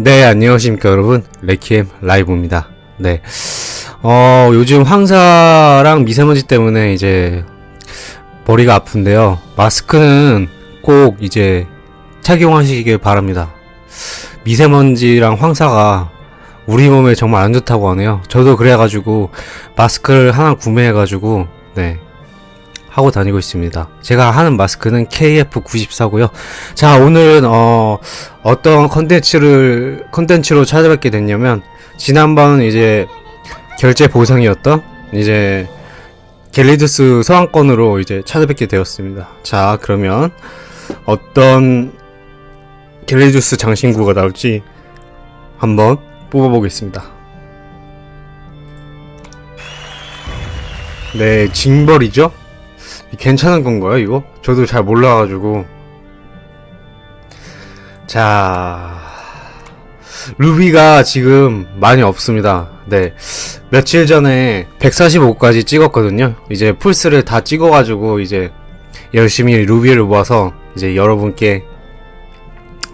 네, 안녕하십니까, 여러분. 레키엠 라이브입니다. 네. 어, 요즘 황사랑 미세먼지 때문에 이제 머리가 아픈데요. 마스크는 꼭 이제 착용하시길 바랍니다. 미세먼지랑 황사가 우리 몸에 정말 안 좋다고 하네요. 저도 그래가지고 마스크를 하나 구매해가지고, 네. 하고 다니고 있습니다. 제가 하는 마스크는 KF94고요. 자, 오늘은 어 어떤 컨텐츠를 컨텐츠로 찾아뵙게 됐냐면 지난번 이제 결제 보상이었던 이제 갤리드스 소환권으로 이제 찾아뵙게 되었습니다. 자, 그러면 어떤 갤리드스 장신구가 나올지 한번 뽑아보겠습니다. 네, 징벌이죠? 괜찮은 건가요, 이거? 저도 잘 몰라가지고. 자, 루비가 지금 많이 없습니다. 네. 며칠 전에 145까지 찍었거든요. 이제 풀스를 다 찍어가지고, 이제 열심히 루비를 모아서, 이제 여러분께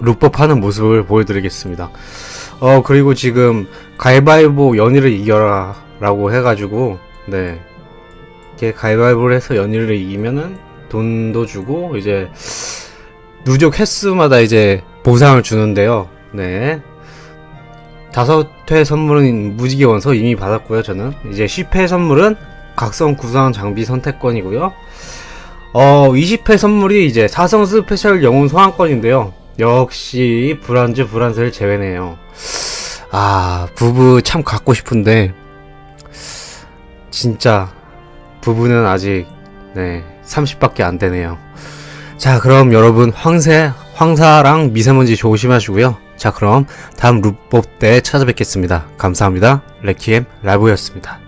루법 하는 모습을 보여드리겠습니다. 어, 그리고 지금 가위바위보 연희를 이겨라 라고 해가지고, 네. 이렇게 가위바위보를 해서 연희를 이기면은 돈도 주고 이제 누적 횟수마다 이제 보상을 주는데요. 네. 다섯 회 선물은 무지개 원서 이미 받았고요. 저는 이제 10회 선물은 각성 구상 장비 선택권이고요. 어 20회 선물이 이제 사성 스페셜 영웅 소환권인데요. 역시 불안즈 불안스를 제외네요. 아 부부 참 갖고 싶은데 진짜 부부는 아직 네 30밖에 안 되네요. 자 그럼 여러분 황새 황사랑 미세먼지 조심하시고요. 자 그럼 다음 루법 때 찾아뵙겠습니다. 감사합니다. 레키엠 라이브였습니다.